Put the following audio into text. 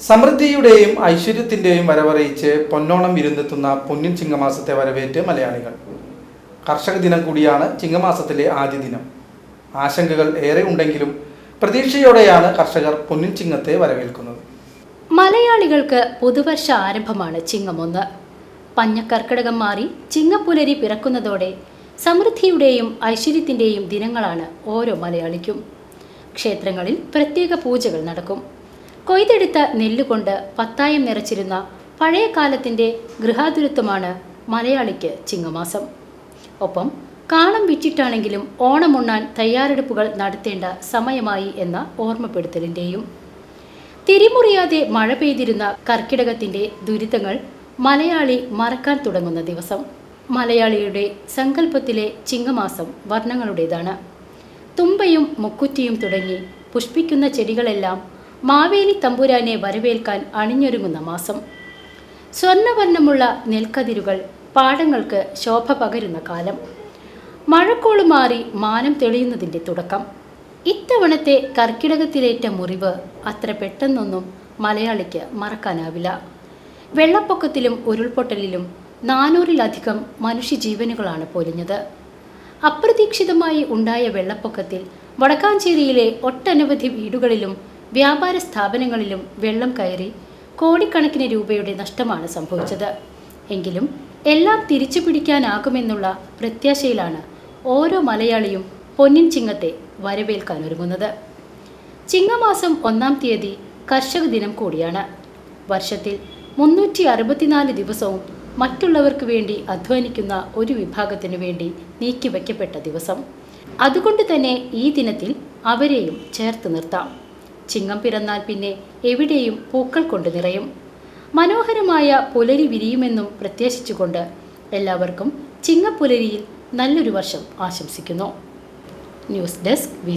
സമൃദ്ധിയുടെയും ഐശ്വര്യത്തിന്റെയും വരവറിയിച്ച് പൊന്നോണം വിരുന്നെത്തുന്ന പൊന്നിൻ ചിങ്ങമാസത്തെ വരവേറ്റ് മലയാളികൾ. കർഷക ദിനം കൂടിയാണ് ചിങ്ങമാസത്തിലെ ആദ്യ ദിനം. ആശങ്കകൾ ഏറെ ഉണ്ടെങ്കിലും പ്രതീക്ഷയോടെയാണ് കർഷകർ പൊന്നിൻ ചിങ്ങത്തെ വരവേൽക്കുന്നത്. മലയാളികൾക്ക് പുതുവർഷ ആരംഭമാണ് ചിങ്ങമൊന്ന്. പഞ്ഞക്കർക്കിടകം മാറി ചിങ്ങപ്പുലരി പിറക്കുന്നതോടെ സമൃദ്ധിയുടെയും ഐശ്വര്യത്തിന്റെയും ദിനങ്ങളാണ് ഓരോ മലയാളിക്കും. ക്ഷേത്രങ്ങളിൽ പ്രത്യേക പൂജകൾ നടക്കും. കൊയ്തെടുത്ത നെല്ലുകൊണ്ട് പത്തായം നിറച്ചിരുന്ന പഴയ കാലത്തിന്റെ ഗൃഹാതുരത്വമാണ് മലയാളിക്ക് ചിങ്ങമാസം. ഒപ്പം കാളം വിറ്റിട്ടാണെങ്കിലും ഓണമുണ്ണാൻ തയ്യാറെടുപ്പുകൾ നടത്തേണ്ട സമയമായി എന്ന ഓർമ്മപ്പെടുത്തലിന്റെയും തിരിമുറിയാതെ മഴ പെയ്തിരുന്ന കർക്കിടകത്തിന്റെ ദുരിതങ്ങൾ മലയാളി മറക്കാൻ തുടങ്ങുന്ന ദിവസം. മലയാളിയുടെ സങ്കല്പത്തിലെ ചിങ്ങമാസം വർണങ്ങളുടേതാണ്. തുമ്പയും മുക്കുറ്റിയും തുടങ്ങി പുഷ്പിക്കുന്ന ചെടികളെല്ലാം മാവേലി തമ്പുരാനെ വരവേൽക്കാൻ അണിഞ്ഞൊരുങ്ങുന്ന മാസം. സ്വർണവർണമുള്ള നെൽക്കതിരുകൾ പാടങ്ങൾക്ക് ശോഭ പകരുന്ന കാലം. മഴക്കോൾ മാറി മാനം തെളിയുന്നതിന്റെ തുടക്കം. ഇത്തവണത്തെ കർക്കിടകത്തിലേറ്റ മുറിവ് അത്ര പെട്ടെന്നൊന്നും മലയാളിക്ക് മറക്കാനാവില്ല. വെള്ളപ്പൊക്കത്തിലും ഉരുൾപൊട്ടലിലും നാനൂറിലധികം മനുഷ്യജീവനുകളാണ് പൊലിഞ്ഞത്. അപ്രതീക്ഷിതമായി ഉണ്ടായ വെള്ളപ്പൊക്കത്തിൽ വടക്കാഞ്ചേരിയിലെ ഒട്ടനവധി വീടുകളിലും വ്യാപാര സ്ഥാപനങ്ങളിലും വെള്ളം കയറി കോടിക്കണക്കിന് രൂപയുടെ നഷ്ടമാണ് സംഭവിച്ചത്. എങ്കിലും എല്ലാം തിരിച്ചു പിടിക്കാനാകുമെന്നുള്ള പ്രത്യാശയിലാണ് ഓരോ മലയാളിയും പൊന്നിൻ ചിങ്ങത്തെ വരവേൽക്കാൻ ഒരുങ്ങുന്നത്. ചിങ്ങമാസം ഒന്നാം തീയതി കർഷക ദിനം കൂടിയാണ്. വർഷത്തിൽ മുന്നൂറ്റി അറുപത്തിനാല് ദിവസവും മറ്റുള്ളവർക്ക് വേണ്ടി അധ്വാനിക്കുന്ന ഒരു വിഭാഗത്തിനു വേണ്ടി നീക്കിവയ്ക്കപ്പെട്ട ദിവസം. അതുകൊണ്ട് തന്നെ ഈ ദിനത്തിൽ അവരെയും ചേർത്ത് നിർത്താം. ചിങ്ങം പിറന്നാൽ പിന്നെ എവിടെയും പൂക്കൾ കൊണ്ട് നിറയും. മനോഹരമായ പുലരി വിരിയുമെന്നും പ്രത്യാശിച്ചുകൊണ്ട് എല്ലാവർക്കും ചിങ്ങപ്പുലരിയിൽ നല്ലൊരു വർഷം ആശംസിക്കുന്നു. News desk V